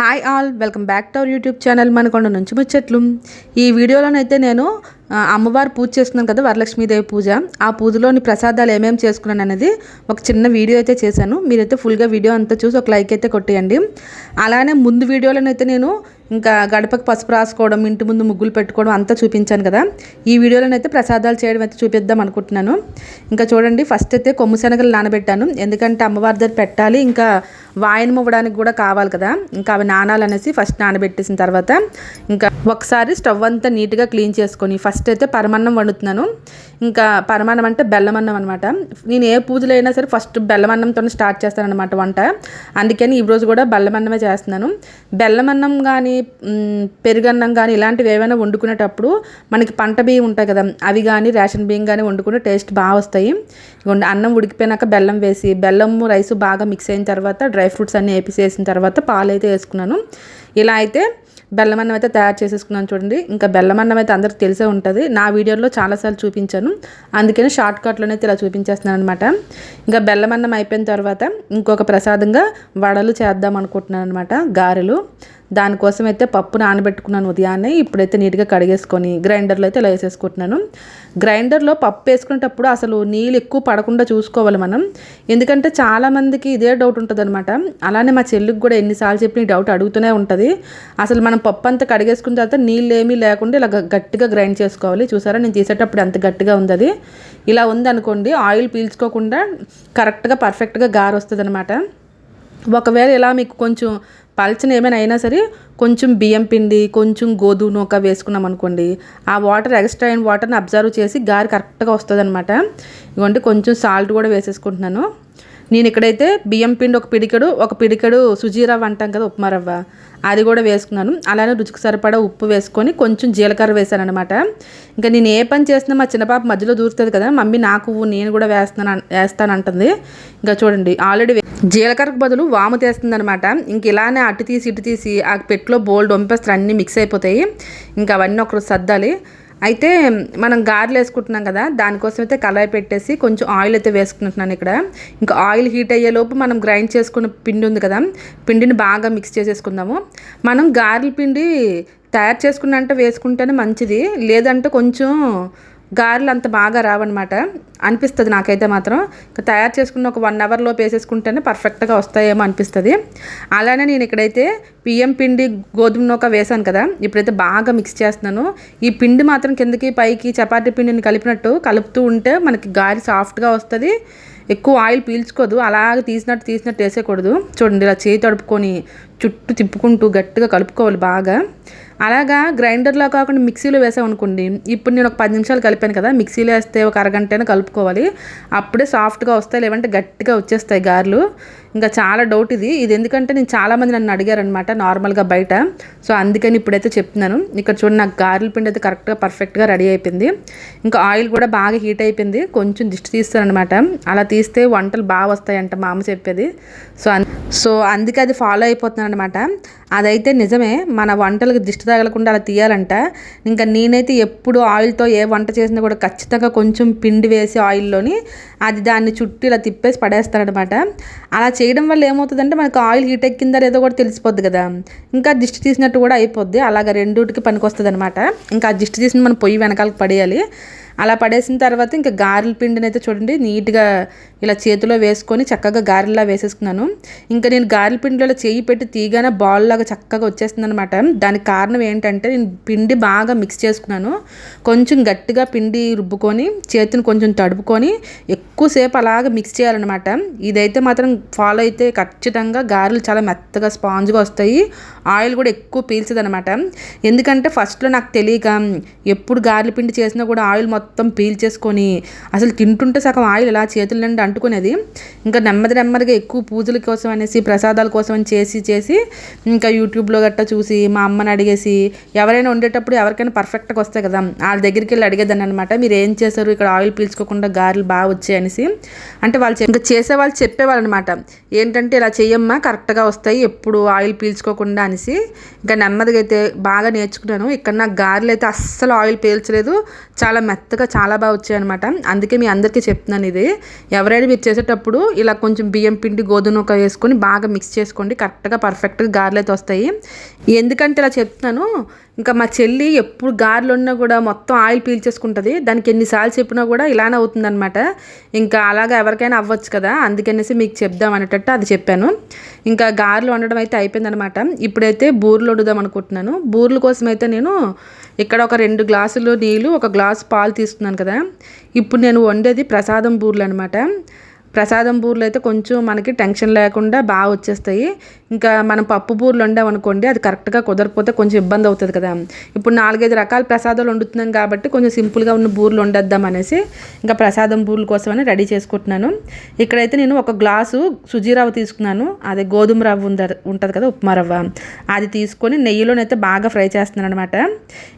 Hi all welcome back to our YouTube channel Manakonda నుంచి ముచ్చట్లు ఈ వీడియోలోనైతే నేను అమ్మవారు పూజ చేస్తున్నాను కదా వరలక్ష్మీదేవి పూజ. ఆ పూజలోని ప్రసాదాలు ఏమేమి చేసుకున్నాను అనేది ఒక చిన్న వీడియో అయితే చేశాను. మీరైతే ఫుల్గా వీడియో అంతా చూసి ఒక లైక్ అయితే కొట్టేయండి. అలానే ముందు వీడియోలోనైతే నేను ఇంకా గడపకు పసుపు రాసుకోవడం ఇంటి ముందు ముగ్గులు పెట్టుకోవడం అంతా చూపించాను కదా. ఈ వీడియోలోనైతే ప్రసాదాలు చేయడం అయితే చూపిద్దాం అనుకుంటున్నాను. ఇంకా చూడండి ఫస్ట్ అయితే కొమ్ము శనగలు నానబెట్టాను. ఎందుకంటే అమ్మవారి దగ్గర పెట్టాలి ఇంకా వాయనం ఇవ్వడానికి కూడా కావాలి కదా. ఇంకా అవి నానాలనేసి ఫస్ట్ నానబెట్టేసిన తర్వాత ఇంకా ఒకసారి స్టవ్ అంతా నీట్గా క్లీన్ చేసుకొని ఫస్ట్ అయితే పరమాన్నం వండుతున్నాను. ఇంకా పరమాన్నం అంటే బెల్లమన్నం అనమాట నేను ఏ పూజలు అయినా సరే ఫస్ట్ బెల్లమన్నంతో స్టార్ట్ చేస్తాను అనమాట వంట. అందుకని ఈ రోజు కూడా బెల్లమన్నమే చేస్తున్నాను. బెల్లమన్నం కానీ పెరుగన్నం కానీ ఇలాంటివి ఏవైనా వండుకునేటప్పుడు మనకి పంట బియ్యం ఉంటాయి కదా అవి కానీ రేషన్ బియ్యం కానీ వండుకుంటే టేస్ట్ బాగా వస్తాయి. అన్నం ఉడికిపోయినాక బెల్లం వేసి బెల్లం రైస్ బాగా మిక్స్ అయిన తర్వాత డ్రై ఫ్రూట్స్ అన్నీ వేసేసిన తర్వాత పాలు అయితే వేసుకున్నాను. ఇలా అయితే బెల్లం అన్నం అయితే తయారు చేసేసుకున్నాను చూడండి. ఇంకా బెల్లం అన్నం అయితే అందరికి తెలిసే ఉంటుంది. నా వీడియోలో చాలాసార్లు చూపించాను. అందుకని షార్ట్ కట్లోనే అయితే ఇలా చూపించేస్తున్నాను అనమాట ఇంకా బెల్లం అన్నం అయిపోయిన తర్వాత ఇంకొక ప్రసాదంగా వడలు చేద్దాం అనుకుంటున్నాను అనమాట గారెలు. దానికోసం అయితే పప్పు నానబెట్టుకున్నాను ఉదయాన్నే. ఇప్పుడైతే నీట్గా కడిగేసుకొని గ్రైండర్లో అయితే ఇలా వేసేసుకుంటున్నాను. గ్రైండర్లో పప్పు వేసుకునేటప్పుడు అసలు నీళ్ళు ఎక్కువ పడకుండా చూసుకోవాలి మనం. ఎందుకంటే చాలామందికి ఇదే డౌట్ ఉంటుంది అనమాట అలానే మా చెల్లికి కూడా ఎన్నిసార్లు చెప్పిన డౌట్ అడుగుతూనే ఉంటుంది. అసలు మనం పప్పు అంతా కడిగేసుకున్న తర్వాత నీళ్ళు ఏమీ లేకుండా ఇలా గట్టిగా గ్రైండ్ చేసుకోవాలి. చూసారా? నేను తీసేటప్పుడు ఎంత గట్టిగా ఉంది అది ఇలా ఉందనుకోండి ఆయిల్ పీల్చుకోకుండా కరెక్ట్గా పర్ఫెక్ట్గా గారు వస్తుంది అనమాట ఒకవేళ ఇలా మీకు కొంచెం పల్చన ఏమైనా అయినా సరే కొంచెం బియ్యం పిండి కొంచెం గోధుమ నూక వేసుకున్నాం అనుకోండి ఆ వాటర్ ఎక్స్ట్రా అయిన వాటర్ని అబ్జర్వ్ చేసి గారి కరెక్ట్గా వస్తుంది అనమాట ఇవ్వండి కొంచెం సాల్ట్ కూడా వేసేసుకుంటున్నాను. నేను ఇక్కడైతే బియ్యం పిండి ఒక పిడికెడు ఒక పిడికెడు సుజీరవ్వ అంటాం కదా ఉప్మా రవ్వ. అది కూడా వేసుకున్నాను. అలానే రుచికి సరిపడా ఉప్పు వేసుకొని కొంచెం జీలకర్ర వేసాను అనమాట ఇంకా నేను ఏ పని చేసినా మా చిన్నపాప మధ్యలో దూరుతుంది కదా మమ్మీ నాకు నేను కూడా వేస్తున్నాను వేస్తానంటుంది. ఇంకా చూడండి ఆల్రెడీ జీలకర్రకు బదులు వాము తీస్తుంది అనమాట ఇంక ఇలానే అటు తీసి ఇటు తీసి ఆ పెట్టులో బోల్డ్ వంపేస్తారు అన్నీ మిక్స్ అయిపోతాయి. ఇంకా అవన్నీ ఒకరు సర్దాలి. అయితే మనం గారెలు వేసుకుంటున్నాం కదా దానికోసం అయితే కళాయి పెట్టేసి కొంచెం ఆయిల్ అయితే వేసుకుంటున్నాను ఇక్కడ. ఇంకా ఆయిల్ హీట్ అయ్యేలోపు మనం గ్రైండ్ చేసుకున్న పిండి ఉంది కదా పిండిని బాగా మిక్స్ చేసేసుకుందాము. మనం గారెల పిండి తయారు చేసుకున్నంటే వేసుకుంటేనే మంచిది లేదంటే కొంచెం గారెలు అంత బాగా రావన్నమాట. అనిపిస్తుంది నాకైతే మాత్రం. ఇంకా తయారు చేసుకున్న ఒక వన్ అవర్లో వేసేసుకుంటేనే పర్ఫెక్ట్గా వస్తాయేమో అనిపిస్తుంది. అలానే నేను ఇక్కడైతే బియ్యం పిండి గోధుమ నూక వేసాను కదా. ఇప్పుడైతే బాగా మిక్స్ చేస్తున్నాను. ఈ పిండి మాత్రం కిందకి పైకి చపాతీ పిండిని కలిపినట్టు కలుపుతూ ఉంటే మనకి గారి సాఫ్ట్గా వస్తుంది. ఎక్కువ ఆయిల్ పీల్చుకోదు. అలాగే తీసినట్టు తీసినట్టు వేసేయకూడదు. చూడండి ఇలా చేయి తడుపుకొని చుట్టూ తిప్పుకుంటూ గట్టిగా కలుపుకోవాలి బాగా. అలాగా గ్రైండర్లో కాకుండా మిక్సీలో వేసామనుకోండి ఇప్పుడు నేను ఒక పది నిమిషాలు కలిపాను కదా మిక్సీలో వేస్తే ఒక అరగంటైనా కలుపుకోవాలి. అప్పుడే సాఫ్ట్గా వస్తాయి లేవంటే గట్టిగా వచ్చేస్తాయి గారెలు. ఇంకా చాలా డౌట్ ఇది. ఇది ఎందుకంటే నేను చాలామంది నన్ను అడిగారనమాట నార్మల్గా బయట. సో అందుకని ఇప్పుడైతే చెప్తున్నాను. ఇక్కడ చూడండి నాకు గారెల పిండి అయితే కరెక్ట్గా పర్ఫెక్ట్గా రెడీ అయిపోయింది. ఇంకా ఆయిల్ కూడా బాగా హీట్ అయిపోయింది. కొంచెం దిష్టి తీస్తానమాట అలా తీస్తే వంటలు బాగా వస్తాయంట మా అమ్మ చెప్పేది. సో అన్- సో అందుకే అది ఫాలో అయిపోతున్నాను అనమాట అదైతే నిజమే మన వంటలకు దిష్టి తగలకుండా అలా తీయాలంట. ఇంకా నేనైతే ఎప్పుడు ఆయిల్తో ఏ వంట చేసినా కూడా ఖచ్చితంగా కొంచెం పిండి వేసి ఆయిల్లోని అది దాన్ని చుట్టూ ఇలా తిప్పేసి పడేస్తానమాట అలా చేయడం వల్ల ఏమవుతుందంటే మనకు ఆయిల్ హీట్ ఎక్కిందా లేదో కూడా తెలిసిపోద్ది కదా. ఇంకా దిష్టి తీసినట్టు కూడా అయిపోద్ది. అలాగ రెండుటికి పనికొస్తుంది అనమాట ఇంకా ఆ దిష్టి తీసిన మనం పొయ్యి వెనకాలకు పడేయాలి. అలా పడేసిన తర్వాత ఇంకా గారెల పిండిని అయితే చూడండి నీట్గా ఇలా చేతిలో వేసుకొని చక్కగా గారెలా వేసేసుకున్నాను. ఇంకా నేను గారెల పిండిలో చేయి పెట్టి తీగానే బాల్ లాగా చక్కగా వచ్చేస్తుంది అనమాట దానికి కారణం ఏంటంటే నేను పిండి బాగా మిక్స్ చేసుకున్నాను. కొంచెం గట్టిగా పిండి రుబ్బుకొని చేతిని కొంచెం తడుపుకొని ఎక్కువసేపు అలాగ మిక్స్ చేయాలన్నమాట. ఇదైతే మాత్రం ఫాలో అయితే ఖచ్చితంగా గారెలు చాలా మెత్తగా స్పాంజ్గా వస్తాయి. ఆయిల్ కూడా ఎక్కువ పీల్చదనమాట ఎందుకంటే ఫస్ట్లో నాకు తెలియక ఎప్పుడు గారెల పిండి చేసినా కూడా ఆయిల్ మొత్తం మొత్తం పీల్చేసుకొని అసలు తింటుంటే సగం ఆయిల్ ఇలా చేతుల నుండి అంటుకునేది. ఇంకా నెమ్మది నెమ్మదిగా ఎక్కువ పూజల కోసం అనేసి ప్రసాదాల కోసం అని చేసి చేసి ఇంకా యూట్యూబ్లో గట్టా చూసి మా అమ్మని అడిగేసి ఎవరైనా వండేటప్పుడు ఎవరికైనా పర్ఫెక్ట్గా వస్తాయి కదా వాళ్ళ దగ్గరికి వెళ్ళి అడిగేదాన్ని అనమాట మీరు ఏం చేశారు? ఇక్కడ ఆయిల్ పీల్చుకోకుండా గారెలు బాగా వచ్చాయి అనేసి. అంటే వాళ్ళు ఇంకా చేసేవాళ్ళు చెప్పేవాళ్ళు అనమాట ఏంటంటే ఇలా చెయ్యమ్మా కరెక్ట్గా వస్తాయి ఎప్పుడు ఆయిల్ పీల్చుకోకుండా అనేసి. ఇంకా నెమ్మదిగా అయితే బాగా నేర్చుకున్నాను. ఇక్కడ నా గారెలు అయితే అస్సలు ఆయిల్ పీల్చలేదు. చాలా మెత్తగా ఓవరాల్గా చాలా బాగా వచ్చాయన్నమాట. అందుకే మీ అందరికీ చెప్తున్నాను ఇది. ఎవరైనా మీరు చేసేటప్పుడు ఇలా కొంచెం బియ్యం పిండి గోధుమ నూక వేసుకొని బాగా మిక్స్ చేసుకోండి. కరెక్ట్గా పర్ఫెక్ట్గా గారెలు అయితే వస్తాయి. ఎందుకంటే ఇలా చెప్తున్నాను ఇంకా మా చెల్లి ఎప్పుడు గారెలు ఉన్నా కూడా మొత్తం ఆయిల్ పీల్చేసుకుంటుంది. దానికి ఎన్నిసార్లు చెప్పినా కూడా ఇలానే అవుతుందన్నమాట. ఇంకా అలాగా ఎవరికైనా అవ్వచ్చు కదా అందుకనేసి మీకు చెప్దాం అనేటట్టు అది చెప్పాను. ఇంకా గారెలు వండడం అయితే అయిపోయిందనమాట ఇప్పుడైతే బూరెలు వండుదాం అనుకుంటున్నాను. బూరెల కోసం అయితే నేను ఇక్కడ ఒక రెండు గ్లాసులు నీళ్ళు ఒక గ్లాసు పాలు తీసుకున్నాను కదా. ఇప్పుడు నేను వండేది ప్రసాదం బూరెలు అనమాట ప్రసాదం బూరెలు అయితే కొంచెం మనకి టెన్షన్ లేకుండా బాగా వచ్చేస్తాయి. ఇంకా మనం పప్పు బూరెలు వండామనుకోండి అది కరెక్ట్గా కుదరకపోతే కొంచెం ఇబ్బంది అవుతుంది కదా. ఇప్పుడు నాలుగైదు రకాల ప్రసాదాలు వండుతున్నాం కాబట్టి కొంచెం సింపుల్గా ఉన్న బూరెలు వండేద్దాం అనేసి ఇంకా ప్రసాదం బూరెల కోసమని రెడీ చేసుకుంటున్నాను. ఇక్కడైతే నేను ఒక గ్లాసు సుజీరవ్వ తీసుకున్నాను. అదే గోధుమ రవ్వ ఉంద ఉంటుంది కదా ఉప్మా రవ్వ. అది తీసుకొని నెయ్యిలోనైతే బాగా ఫ్రై చేస్తున్నాను అనమాట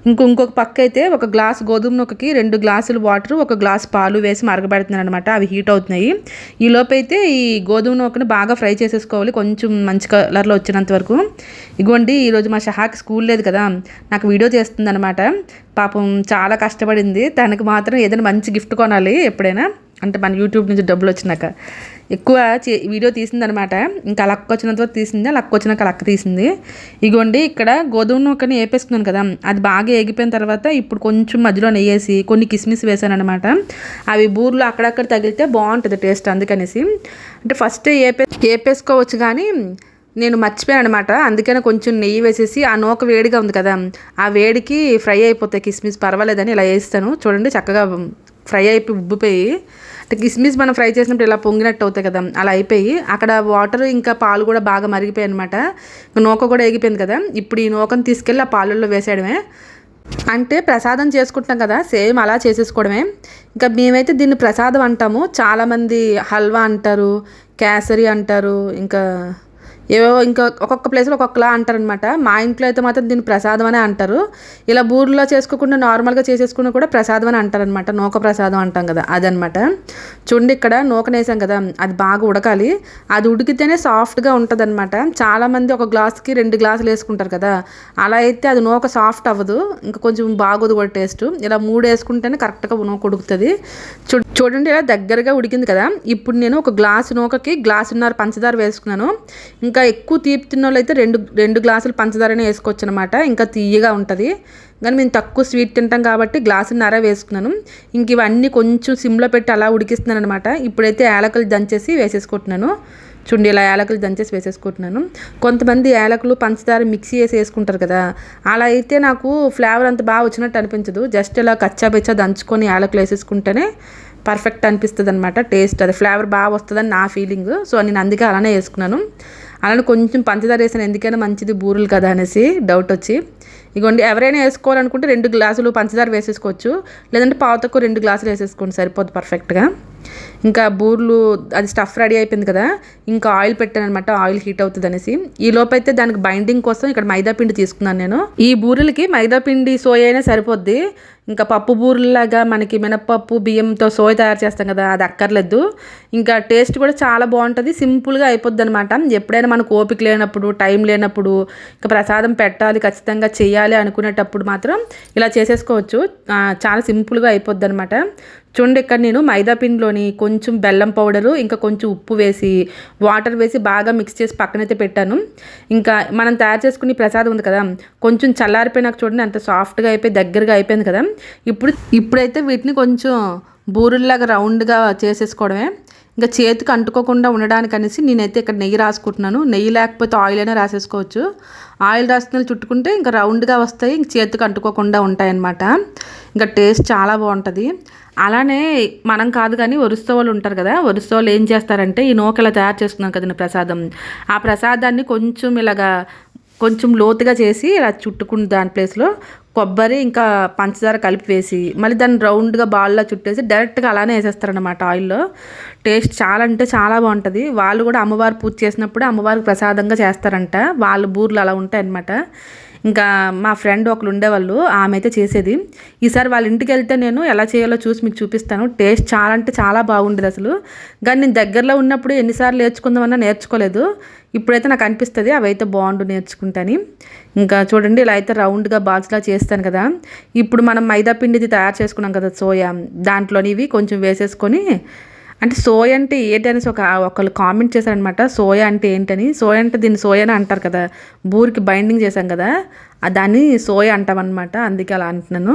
ఇంకో ఇంకొక పక్క అయితే ఒక గ్లాస్ గోధుమ నొక్కకి రెండు గ్లాసులు వాటర్ ఒక గ్లాస్ పాలు వేసి మరగబెడుతున్నాను అనమాట అవి హీట్ అవుతున్నాయి. ఈ లోపైతే ఈ గోధుమ నూకని బాగా ఫ్రై చేసేసుకోవాలి. కొంచెం మంచి కలర్లో వచ్చినంత వరకు. ఇగోండి ఈరోజు మా షహాకి స్కూల్ లేదు కదా. నాకు వీడియో చేస్తుంది అనమాట పాపం చాలా కష్టపడింది. తనకు మాత్రం ఏదైనా మంచి గిఫ్ట్ కొనాలి ఎప్పుడైనా. అంటే మన యూట్యూబ్ నుంచి డబ్బులు వచ్చినాక ఎక్కువ వీడియో తీసింది అనమాట ఇంకా లక్క వచ్చినంత వరకు తీసింది. లక్క వచ్చినాక లక్క తీసింది. ఇగోండి ఇక్కడ గోధుమ నూకని వేపేసుకున్నాను కదా. అది బాగా ఎగిపోయిన తర్వాత ఇప్పుడు కొంచెం మధ్యలో నెయ్యేసి కొన్ని కిస్మిస్ వేసాను అనమాట అవి బూర్లు అక్కడక్కడ తగిలితే బాగుంటుంది టేస్ట్ అందుకనేసి. అంటే ఫస్ట్ ఏపే వేపేసుకోవచ్చు కానీ నేను మర్చిపోయాను అనమాట అందుకనే కొంచెం నెయ్యి వేసేసి ఆ నూక వేడిగా ఉంది కదా. ఆ వేడికి ఫ్రై అయిపోతాయి కిస్మిస్. పర్వాలేదని ఇలా వేస్తాను. చూడండి చక్కగా ఫ్రై అయిపోయి ఉబ్బిపోయి. కిస్మిస్ మనం ఫ్రై చేసినప్పుడు ఇలా పొంగినట్టు అవుతాయి కదా అలా అయిపోయి అక్కడ వాటర్ ఇంకా పాలు కూడా బాగా మరిగిపోయాయి అనమాట నూక కూడా ఎగిపోయింది కదా ఇప్పుడు ఈ నూకను తీసుకెళ్ళి ఆ పాలల్లో వేసేయడమే. అంటే ప్రసాదం చేసుకుంటాం కదా సేమ్ అలా చేసేసుకోవడమే. ఇంకా మేమైతే దీన్ని ప్రసాదం అంటాము. చాలామంది హల్వా అంటారు కేసరి అంటారు ఇంకా ఏవో ఇంకా ఒక్కొక్క ప్లేస్లో ఒక్కొక్కలా అంటారనమాట మా ఇంట్లో అయితే మాత్రం దీన్ని ప్రసాదం అనే అంటారు. ఇలా బూరిలో చేసుకోకుండా నార్మల్గా చేసేసుకున్న కూడా ప్రసాదం అని అంటారనమాట నూక ప్రసాదం అంటాం కదా అదనమాట చూడండి ఇక్కడ నూకనేసాం కదా అది బాగా ఉడకాలి. అది ఉడికితేనే సాఫ్ట్గా ఉంటుంది అనమాట చాలామంది ఒక గ్లాస్కి రెండు గ్లాసులు వేసుకుంటారు కదా అలా అయితే అది నూక సాఫ్ట్ అవ్వదు. ఇంకా కొంచెం బాగోదు కూడా టేస్ట్ ఇలా మూడు వేసుకుంటేనే కరెక్ట్గా నూక ఉడుకుతుంది. చూ చూడండి ఇలా దగ్గరగా ఉడికింది కదా. ఇప్పుడు నేను ఒక గ్లాసు నూకకి గ్లాసున్నర పంచదార వేసుకున్నాను. ఇంకా ఎక్కువ తీపి తిన్న అయితే రెండు రెండు గ్లాసులు పంచదారనే వేసుకోవచ్చు అనమాట ఇంకా తీయగా ఉంటుంది. కానీ మేము తక్కువ స్వీట్ తింటాం కాబట్టి గ్లాసున్నర వేసుకున్నాను. ఇంక ఇవన్నీ కొంచెం సిమ్లో పెట్టి అలా ఉడికిస్తున్నాను అనమాట ఇప్పుడైతే యాలకులు దంచేసి వేసేసుకుంటున్నాను. చూడండి ఇలా యాలకులు దంచేసి వేసేసుకుంటున్నాను. కొంతమంది యాలకులు పంచదార మిక్సీ వేసి వేసుకుంటారు కదా. అలా అయితే నాకు ఫ్లేవర్ అంత బాగా వచ్చినట్టు అనిపించదు. జస్ట్ ఇలా కచ్చా బెచ్చా దంచుకొని యాలకులు వేసేసుకుంటేనే పర్ఫెక్ట్ అనిపిస్తుంది అనమాట టేస్ట్. అది ఫ్లేవర్ బాగా వస్తుందని నా ఫీలింగ్. సో నేను అందుకే అలానే వేసుకున్నాను. అలానే కొంచెం పంచదార వేసాను. ఎందుకైనా మంచిది బూరెలు కదా అనేసి డౌట్ వచ్చి. ఇగోండి ఎవరైనా వేసుకోవాలనుకుంటే రెండు గ్లాసులు పంచదార వేసేసుకోవచ్చు. లేదంటే పావుతక్కువ రెండు గ్లాసులు వేసేసుకోండి. సరిపోద్ది పర్ఫెక్ట్గా ఇంకా బూర్లు అది స్టఫ్ రెడీ అయిపోయింది కదా ఇంకా ఆయిల్ పెట్టాను అనమాట ఆయిల్ హీట్ అవుతుంది అనేసి ఈ లోపైతే దానికి బైండింగ్ కోసం ఇక్కడ మైదా పిండి తీసుకున్నాను నేను. ఈ బూరెలకి మైదా పిండి సోయ అయినా సరిపోద్ది. ఇంకా పప్పు బూరెలాగా మనకి మినప్పప్పు బియ్యంతో సోయ తయారు చేస్తాం కదా అది అక్కర్లేదు. ఇంకా టేస్ట్ కూడా చాలా బాగుంటుంది సింపుల్గా అయిపోద్ది అనమాట ఎప్పుడైనా మనకు ఓపిక లేనప్పుడు టైం లేనప్పుడు ఇంకా ప్రసాదం పెట్టాలి ఖచ్చితంగా చేయాలి అనుకునేటప్పుడు మాత్రం ఇలా చేసేసుకోవచ్చు. చాలా సింపుల్గా అయిపోద్ది అనమాట చూడండి ఇక్కడ నేను మైదా పిండిలోని కొంచెం బెల్లం పౌడరు ఇంకా కొంచెం ఉప్పు వేసి వాటర్ వేసి బాగా మిక్స్ చేసి పక్కనైతే పెట్టాను. ఇంకా మనం తయారు చేసుకునే ప్రసాదం ఉంది కదా కొంచెం చల్లారిపోయినాక చూడండి అంత సాఫ్ట్గా అయిపోయి దగ్గరగా అయిపోయింది కదా. ఇప్పుడు ఇప్పుడైతే వీటిని కొంచెం బూరుల్లాగా రౌండ్గా చేసేసుకోవడమే. ఇంకా చేతికి అంటుకోకుండా ఉండడానికి అనేసి నేనైతే ఇక్కడ నెయ్యి రాసుకుంటున్నాను. నెయ్యి లేకపోతే ఆయిల్ అయినా రాసేసుకోవచ్చు. ఆయిల్ రాసిన చుట్టుకుంటే ఇంకా రౌండ్గా వస్తాయి ఇంక చేతికి అంటుకోకుండా ఉంటాయన్నమాట. ఇంకా టేస్ట్ చాలా బాగుంటుంది. అలానే మనం కాదు కానీ ఒరుస్తో వాళ్ళు ఉంటారు కదా ఒరుస్తో వాళ్ళు ఏం చేస్తారంటే ఈ నూకలా తయారు చేసుకున్నాం కదండి ప్రసాదం. ఆ ప్రసాదాన్ని కొంచెం ఇలాగా కొంచెం లోతుగా చేసి ఇలా చుట్టుకుని దాని ప్లేస్లో కొబ్బరి ఇంకా పంచదార కలిపి వేసి మళ్ళీ దాన్ని రౌండ్గా బాల్లో చుట్టేసి డైరెక్ట్గా అలానే వేసేస్తారనమాట ఆయిల్లో. టేస్ట్ చాలా అంటే చాలా బాగుంటుంది. వాళ్ళు కూడా అమ్మవారు పూజ చేసినప్పుడు అమ్మవారికి ప్రసాదంగా చేస్తారంట. వాళ్ళ బూర్లు అలా ఉంటాయనమాట ఇంకా మా ఫ్రెండ్ ఒకరు ఉండేవాళ్ళు ఆమె అయితే చేసేది. ఈసారి వాళ్ళ ఇంటికి వెళ్తే నేను ఎలా చేయాలో చూసి మీకు చూపిస్తాను. టేస్ట్ చాలా అంటే చాలా బాగుండేది అసలు. కానీ నేను దగ్గరలో ఉన్నప్పుడు ఎన్నిసార్లు నేర్చుకుందామన్నా నేర్చుకోలేదు. ఇప్పుడైతే నాకు అనిపిస్తుంది అవి అయితే బాగుండు నేర్చుకుంటాను. ఇంకా చూడండి ఇలా అయితే రౌండ్గా బాల్స్లా చేస్తాను కదా. ఇప్పుడు మనం మైదా పిండిది తయారు చేసుకున్నాం కదా సోయా. దాంట్లోని ఇవి కొంచెం వేసేసుకొని అంటే సోయా అంటే ఏంటి అనేసి ఒక ఒకళ్ళు కామెంట్ చేశారనమాట సోయా అంటే ఏంటని. సోయా అంటే దీన్ని సోయానే అంటారు కదా. బూరికి బైండింగ్ చేశాం కదా. దాన్ని సోయా అంటామన్నమాట. అందుకే అలా అంటున్నాను.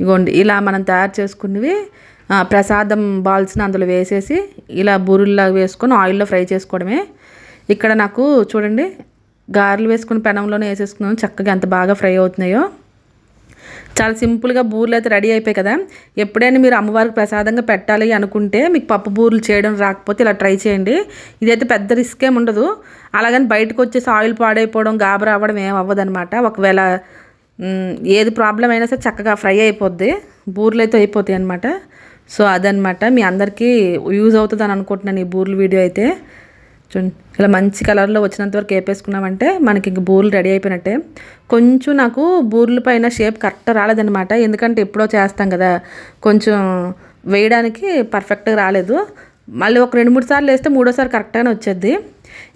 ఇగోండి ఇలా మనం తయారు చేసుకున్నవి ప్రసాదం బాల్స్ని అందులో వేసేసి ఇలా బూరుల్లా వేసుకొని ఆయిల్లో ఫ్రై చేసుకోవడమే. ఇక్కడ నాకు చూడండి గారెలు వేసుకుని పెనంలోనే వేసేసుకున్నాను. చక్కగా ఎంత బాగా ఫ్రై అవుతున్నాయో. చాలా సింపుల్గా బూరెలు అయితే రెడీ అయిపోయాయి కదా. ఎప్పుడైనా మీరు అమ్మవారికి ప్రసాదంగా పెట్టాలి అనుకుంటే మీకు పప్పు బూరెలు చేయడం రాకపోతే ఇలా ట్రై చేయండి. ఇదైతే పెద్ద రిస్క్ ఏమి ఉండదు. అలాగని బయటకు వచ్చేసి ఆయిల్ పాడైపోవడం గాబరా అవ్వడం ఏం అవ్వదనమాట ఒకవేళ ఏది ప్రాబ్లం అయినా సరే చక్కగా ఫ్రై అయిపోద్ది. బూరెలు అయితే అయిపోతాయి అనమాట సో అదనమాట మీ అందరికీ యూజ్ అవుతుంది అని అనుకుంటున్నాను ఈ బూర్లు వీడియో అయితే. చూడండి ఇలా మంచి కలర్లో వచ్చినంత వరకు వేపేసుకున్నామంటే మనకి ఇంక బూర్లు రెడీ అయిపోయినట్టే. కొంచెం నాకు బూర్ల పైన షేప్ కరెక్ట్ రాలేదన్నమాట. ఎందుకంటే ఎప్పుడో చేస్తాం కదా కొంచెం వేయడానికి పర్ఫెక్ట్గా రాలేదు. మళ్ళీ ఒక రెండు మూడు సార్లు వేస్తే మూడోసారి కరెక్ట్గానే వచ్చేది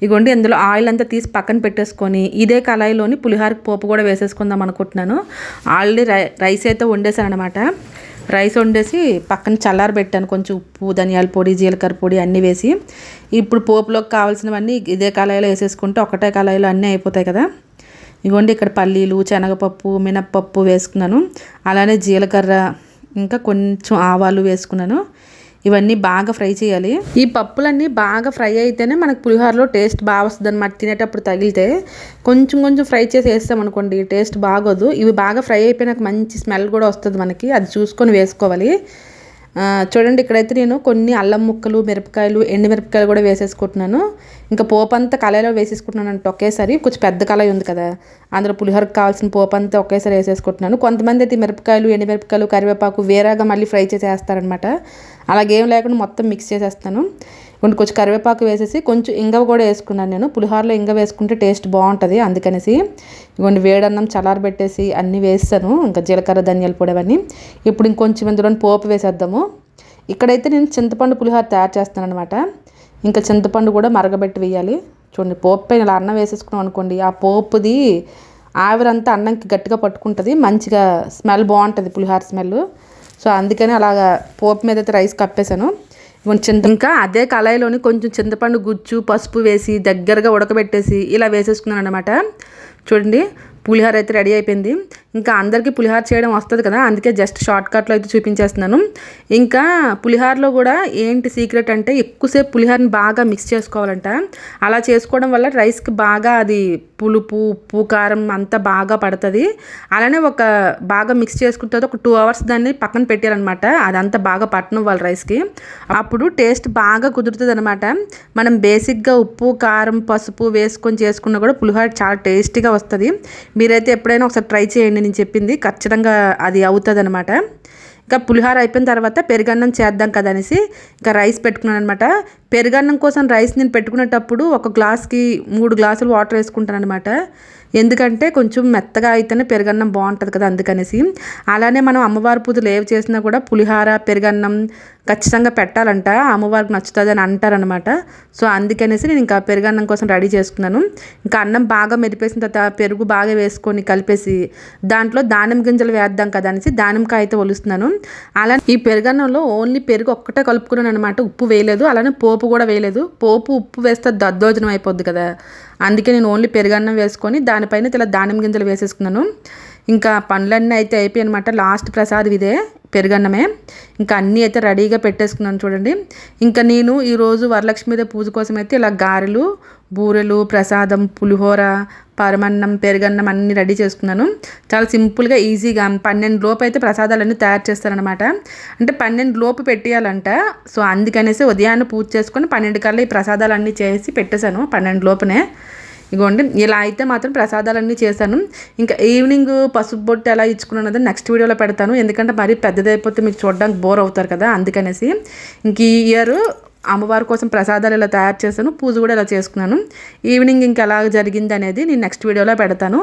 ఇగోండి ఇందులో ఆయిల్ అంతా తీసి పక్కన పెట్టేసుకొని ఇదే కళాయిలోని పులిహారకి పోపు కూడా వేసేసుకుందాం అనుకుంటున్నాను. ఆల్రెడీ రై రైస్ అయితే వండేసాను అనమాట రైస్ వండేసి పక్కన చల్లారబెట్టాను కొంచెం ఉప్పు ధనియాల పొడి జీలకర్ర పొడి అన్నీ వేసి. ఇప్పుడు పోపులోకి కావాల్సినవన్నీ ఇదే కళాయిలో వేసేసుకుంటే ఒకటే కళాయిలో అన్నీ అయిపోతాయి కదా. ఇగోండి ఇక్కడ పల్లీలు శనగపప్పు మినప్పప్పు వేసుకున్నాను. అలానే జీలకర్ర ఇంకా కొంచెం ఆవాలు వేసుకున్నాను. ఇవన్నీ బాగా ఫ్రై చేయాలి. ఈ పప్పులన్నీ బాగా ఫ్రై అయితేనే మనకు పులిహోరలో టేస్ట్ బాగా వస్తుంది అనమాట తినేటప్పుడు తగిలితే కొంచెం కొంచెం ఫ్రై చేసి వేస్తాం అనుకోండి టేస్ట్ బాగోదు. ఇవి బాగా ఫ్రై అయిపోయినాక మంచి స్మెల్ కూడా వస్తుంది మనకి. అది చూసుకొని వేసుకోవాలి. చూడండి ఇక్కడైతే నేను కొన్ని అల్లం ముక్కలు మిరపకాయలు ఎండు మిరపకాయలు కూడా వేసేసుకుంటున్నాను. ఇంకా పోపు అంతా కళాయిలో వేసేసుకుంటున్నాను అంటే ఒకేసారి కొంచెం పెద్ద కళాయి ఉంది కదా. అందులో పులిహోరకు కావాల్సిన పోపు అంతా ఒకేసారి వేసేసుకుంటున్నాను. కొంతమంది అయితే మిరపకాయలు ఎండు మిరపకాయలు కరివేపాకు వేరేగా మళ్ళీ ఫ్రై చేసేస్తారనమాట అలాగేం లేకుండా మొత్తం మిక్స్ చేసేస్తాను. కొంచెం కొంచెం కరివేపాకు వేసేసి కొంచెం ఇంగవ కూడా వేసుకున్నాను నేను. పులిహోరలో ఇంగ వేసుకుంటే టేస్ట్ బాగుంటుంది. అందుకనేసి ఇవ్వండి వేడన్నం చల్లారబెట్టేసి అన్నీ వేస్తాను. ఇంకా జీలకర్ర ధనియాల పొడి అవన్నీ. ఇప్పుడు ఇంకొంచెం ఇందులో పోపు వేసేద్దాము. ఇక్కడైతే నేను చింతపండు పులిహోర తయారు చేస్తాను అనమాట ఇంకా చింతపండు కూడా మరగబెట్టి వేయాలి. చూడండి పోపు పైన ఇలా అన్నం వేసేసుకున్నాం అనుకోండి ఆ పోపుది ఆవిరంతా అన్నంకి గట్టిగా పట్టుకుంటుంది. మంచిగా స్మెల్ బాగుంటుంది పులిహోర స్మెల్. సో అందుకని అలాగా పోపు మీద అయితే రైస్ కప్పేశాను. చింత ఇంకా అదే కళాయిలోని కొంచెం చింతపండు గుజ్జు పసుపు వేసి దగ్గరగా ఉడకబెట్టేసి ఇలా వేసేసుకున్నాను అనమాట చూడండి పులిహోర అయితే రెడీ అయిపోయింది. ఇంకా అందరికీ పులిహోర చేయడం వస్తుంది కదా అందుకే జస్ట్ షార్ట్ కట్లో అయితే చూపించేస్తున్నాను. ఇంకా పులిహోరలో కూడా ఏంటి సీక్రెట్ అంటే ఎక్కువసేపు పులిహోరని బాగా మిక్స్ చేసుకోవాలంట. అలా చేసుకోవడం వల్ల రైస్కి బాగా అది పులుపు ఉప్పు కారం అంతా బాగా పడుతుంది. అలానే ఒక బాగా మిక్స్ చేసుకున్న తర్వాత ఒక టూ అవర్స్ దాన్ని పక్కన పెట్టారనమాట అదంతా బాగా పట్టణం వాళ్ళ రైస్కి అప్పుడు టేస్ట్ బాగా కుదురుతుంది అనమాట మనం బేసిక్గా ఉప్పు కారం పసుపు వేసుకొని చేసుకున్నా కూడా పులిహోర చాలా టేస్టీగా వస్తుంది. మీరైతే ఎప్పుడైనా ఒకసారి ట్రై చేయండి నేను చెప్పింది. ఖచ్చితంగా అది అవుతుంది అనమాట ఇంకా పులిహోర అయిపోయిన తర్వాత పెరుగన్నం చేద్దాం కదా అనేసి ఇంకా రైస్ పెట్టుకున్నాను అనమాట పెరుగన్నం కోసం రైస్ నేను పెట్టుకునేటప్పుడు ఒక గ్లాస్కి మూడు గ్లాసులు వాటర్ వేసుకుంటాను అనమాట ఎందుకంటే కొంచెం మెత్తగా అయితేనే పెరుగన్నం బాగుంటుంది కదా అందుకనేసి. అలానే మనం అమ్మవారి పూజలు ఏవి చేసినా కూడా పులిహార పెరుగన్నం ఖచ్చితంగా పెట్టాలంట. అమ్మవారికి నచ్చుతుంది అని అంటారనమాట సో అందుకనేసి నేను ఇంకా పెరుగన్నం కోసం రెడీ చేసుకున్నాను. ఇంకా అన్నం బాగా మెరిపేసిన తర్వాత పెరుగు బాగా వేసుకొని కలిపేసి దాంట్లో దానిమ్మ గింజలు వేద్దాం కదా అనేసి దానిమ్మకాయ అయితే ఒలుస్తున్నాను. అలా ఈ పెరుగన్నంలో ఓన్లీ పెరుగు ఒక్కటే కలుపుకున్నాను అనమాట ఉప్పు వేయలేదు. అలానే పోపు కూడా వేయలేదు. పోపు ఉప్పు వేస్తే దద్దోజనం అయిపోద్ది కదా. అందుకే నేను ఓన్లీ పెరుగన్నం వేసుకొని దానిపైన ఇలా దానిమ్మ గింజలు వేసేసుకున్నాను. ఇంకా పనులన్నీ అయితే అయిపోయి అనమాట లాస్ట్ ప్రసాదం ఇదే. పెరుగన్నమే. ఇంకా అన్నీ అయితే రెడీగా పెట్టేసుకున్నాను చూడండి. ఇంకా నేను ఈరోజు వరలక్ష్మీదేవి పూజ కోసం అయితే ఇలా గారెలు బూరెలు ప్రసాదం పులిహోర పరమన్నం పెరుగన్నం అన్నీ రెడీ చేసుకున్నాను. చాలా సింపుల్గా ఈజీగా పన్నెండు లోపు అయితే ప్రసాదాలన్నీ తయారు చేస్తారనమాట అంటే పన్నెండు లోపు పెట్టేయాలంట. సో అందుకనేసి ఉదయాన్నే పూజ చేసుకొని పన్నెండు కల్లా ఈ ప్రసాదాలన్నీ చేసి పెట్టేశాను పన్నెండు లోపునే. ఇగోండి ఇలా అయితే మాత్రం ప్రసాదాలన్నీ చేశాను. ఇంకా ఈవినింగ్ పసుపు బొట్టు ఎలా ఇచ్చుకున్నది నెక్స్ట్ వీడియోలో పెడతాను. ఎందుకంటే మరీ పెద్దదైపోతే మీకు చూడడానికి బోర్ అవుతారు కదా అందుకనేసి. ఇంక ఈ ఇయర్ అమ్మవారి కోసం ప్రసాదాలు ఇలా తయారు చేశాను పూజ కూడా ఇలా చేసుకున్నాను. ఈవినింగ్ ఇంకా ఎలా జరిగింది అనేది నేను నెక్స్ట్ వీడియోలో పెడతాను.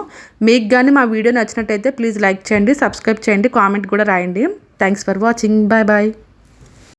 మీకు కానీ మా వీడియో నచ్చినట్టయితే ప్లీజ్ లైక్ చేయండి సబ్స్క్రైబ్ చేయండి కామెంట్ కూడా రాయండి. Thanks for watching bye bye